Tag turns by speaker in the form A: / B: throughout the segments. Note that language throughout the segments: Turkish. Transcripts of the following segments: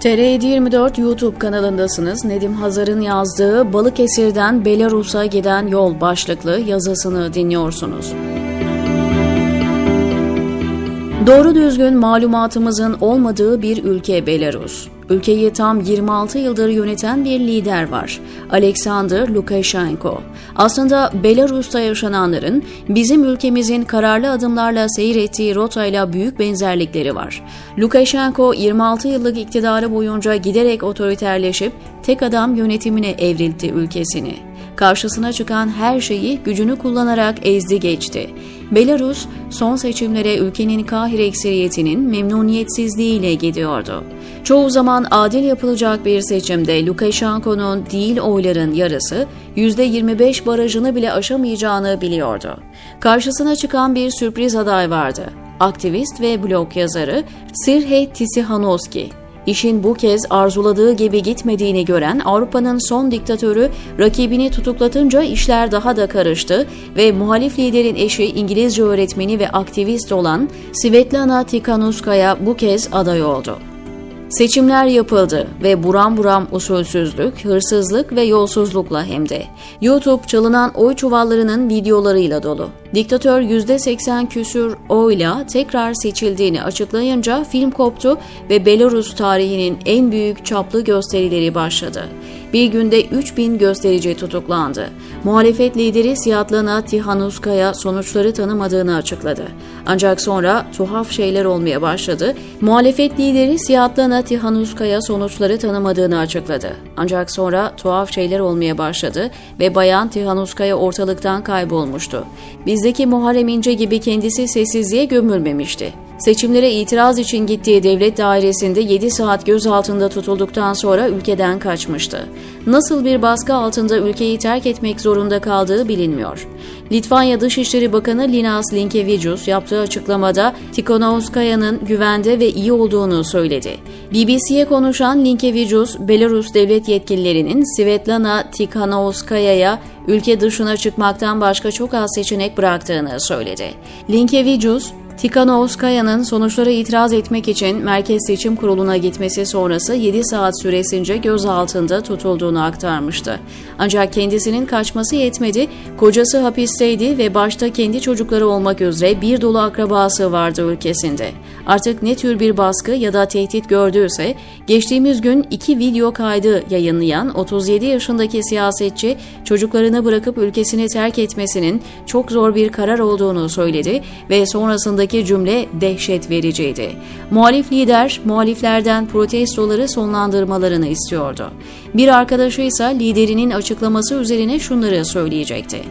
A: TR724 YouTube kanalındasınız. Nedim Hazar'ın yazdığı Balıkesir'den Belarus'a giden yol başlıklı yazısını dinliyorsunuz. Doğru düzgün malumatımızın olmadığı bir ülke Belarus. Ülkeyi tam 26 yıldır yöneten bir lider var. Alexander Lukashenko. Aslında Belarus'ta yaşananların bizim ülkemizin kararlı adımlarla seyrettiği rotayla büyük benzerlikleri var. Lukashenko 26 yıllık iktidarı boyunca giderek otoriterleşip tek adam yönetimine evrildi ülkesini karşısına çıkan her şeyi gücünü kullanarak ezdi geçti. Belarus son seçimlere ülkenin kahir ekseriyetinin memnuniyetsizliğiyle gidiyordu. Çoğu zaman adil yapılacak bir seçimde Lukashenko'nun değil oyların yarısı %25 barajını bile aşamayacağını biliyordu. Karşısına çıkan bir sürpriz aday vardı. Aktivist ve blog yazarı Sirhe Tisihanovski. İşin bu kez arzuladığı gibi gitmediğini gören Avrupa'nın son diktatörü rakibini tutuklatınca işler daha da karıştı ve muhalif liderin eşi İngilizce öğretmeni ve aktivist olan Svetlana Tikhanovskaya bu kez aday oldu. Seçimler yapıldı ve buram buram usulsüzlük, hırsızlık ve yolsuzlukla hem de. YouTube çalınan oy çuvallarının videolarıyla dolu. Diktatör %80 küsür oyla tekrar seçildiğini açıklayınca film koptu ve Belarus tarihinin en büyük çaplı gösterileri başladı. Bir günde 3000 gösterici tutuklandı. Muhalefet lideri Siyatlana Tihanuskaya sonuçları tanımadığını açıkladı. Ancak sonra tuhaf şeyler olmaya başladı. Muhalefet lideri Siyatlana Tihanuskaya sonuçları tanımadığını açıkladı. Ancak sonra tuhaf şeyler olmaya başladı ve Bayan Tihanuskaya ortalıktan kaybolmuştu. Bizdeki Muharrem İnce gibi kendisi sessizliğe gömülmemişti. Seçimlere itiraz için gittiği devlet dairesinde 7 saat gözaltında tutulduktan sonra ülkeden kaçmıştı. Nasıl bir baskı altında ülkeyi terk etmek zorunda kaldığı bilinmiyor. Litvanya Dışişleri Bakanı Linas Linkevicius yaptığı açıklamada Tikhanovskaya'nın güvende ve iyi olduğunu söyledi. BBC'ye konuşan Linkevicius, Belarus devlet yetkililerinin Svetlana Tikhanovskaya'ya ülke dışına çıkmaktan başka çok az seçenek bıraktığını söyledi. Linkevicius, Tikhanovskaya'nın sonuçlara itiraz etmek için Merkez Seçim Kurulu'na gitmesi sonrası 7 saat süresince gözaltında tutulduğunu aktarmıştı. Ancak kendisinin kaçması yetmedi, kocası hapisteydi ve başta kendi çocukları olmak üzere bir dolu akrabası vardı ülkesinde. Artık ne tür bir baskı ya da tehdit gördüyse, geçtiğimiz gün iki video kaydı yayınlayan 37 yaşındaki siyasetçi çocuklarını bırakıp ülkesini terk etmesinin çok zor bir karar olduğunu söyledi ve sonrasında sonraki cümle dehşet vericiydi. Muhalif lider muhaliflerden protestoları sonlandırmalarını istiyordu. Bir arkadaşı ise liderinin açıklaması üzerine şunları söyleyecekti.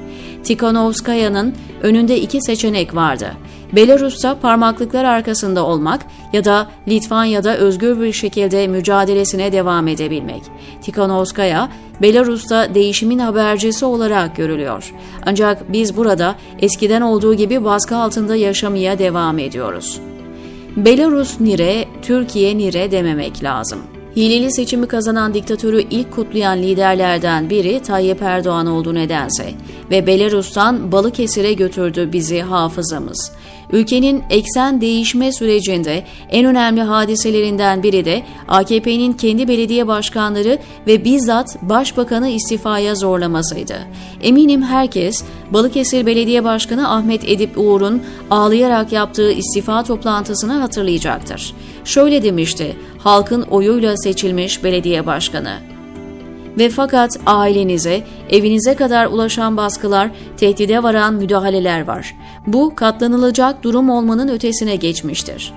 A: Tikhanovskaya'nın önünde iki seçenek vardı. Belarus'ta parmaklıklar arkasında olmak ya da Litvanya'da özgür bir şekilde mücadelesine devam edebilmek. Tikhanovskaya, Belarus'ta değişimin habercisi olarak görülüyor. Ancak biz burada eskiden olduğu gibi baskı altında yaşamaya devam ediyoruz. Belarus nire, Türkiye nire dememek lazım. Hileli seçimi kazanan diktatörü ilk kutlayan liderlerden biri Tayyip Erdoğan oldu nedense ve Belarus'tan Balıkesir'e götürdü bizi hafızamız. Ülkenin eksen değişme sürecinde en önemli hadiselerinden biri de AKP'nin kendi belediye başkanları ve bizzat başbakanı istifaya zorlamasıydı. Eminim herkes Balıkesir Belediye Başkanı Ahmet Edip Uğur'un ağlayarak yaptığı istifa toplantısını hatırlayacaktır. Şöyle demişti, halkın oyuyla seçilmiş belediye başkanı. Ve fakat ailenize, evinize kadar ulaşan baskılar, tehdide varan müdahaleler var. Bu katlanılacak durum olmanın ötesine geçmiştir.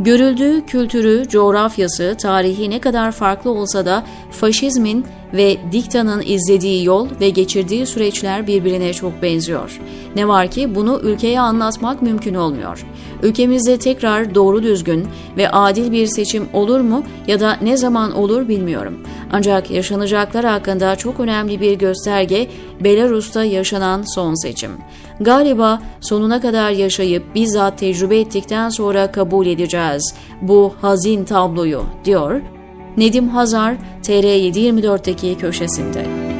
A: Görüldüğü kültürü, coğrafyası, tarihi ne kadar farklı olsa da faşizmin ve diktanın izlediği yol ve geçirdiği süreçler birbirine çok benziyor. Ne var ki bunu ülkeye anlatmak mümkün olmuyor. Ülkemizde tekrar doğru düzgün ve adil bir seçim olur mu ya da ne zaman olur bilmiyorum. Ancak yaşanacaklar hakkında çok önemli bir gösterge Belarus'ta yaşanan son seçim. Galiba sonuna kadar yaşayıp bizzat tecrübe ettikten sonra kabul edeceğiz bu hazin tabloyu diyor Nedim Hazar TR724'deki köşesinde.